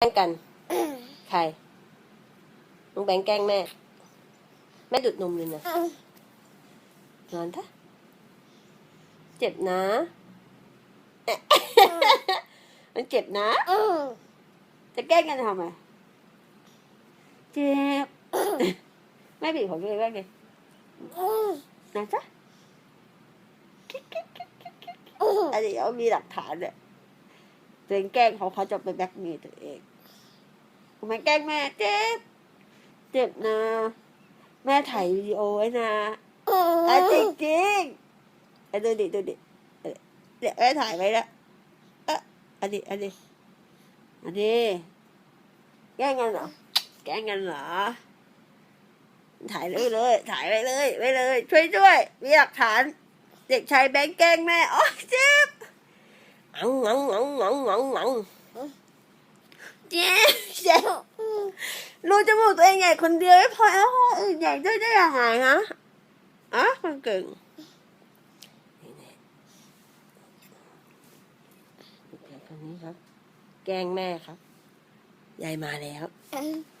แกล้งกัน ใคร น้องแบงค์แกล้งแม่ แม่ดูดนมเลยนะนอนทะเจ็บนะ มันเจ็บนะ จะแกล้งกันทำไม เจ็บ แม่บีบของตัวเองแม่ดินะจ๊ะอันนี้เขามีหลักฐานเนี่ย ตัวเองแกล้งเขาเขาจะไปแบล็กเมย์ตัวเองทำไมแกล้งแม่เจ็บ เจ็บนะ แม่ถ่ายวิดีโอไว้นะอะจริงจริงๆอะดูดิดูดิเอ่อเดี๋ยวแม่ถ่ายไว้แล้วอะอันนี้อันนี้อันนี้แกล้งกันเหรอ แกล้งกันเหรอ ถ่ายเลยเลย ถ่ายไว้เลยไว้เลย ช่วยด้วยมีหลักฐาน เด็กชายแบงค์แกล้งแม่อ๋อเจ็บ งังงังงังงังงังงังเจ็บเจ็บรูจมูกตัวเองใหญ่คนเดียวไม่พอแล้วคนอื่นใหญ่ด้วยได้ยังไงฮะอะคนเก่งนี่แน่เด็กคนนี้ครับแกล้งแม่ครับ ยายมาแล้ว Mm-hmm.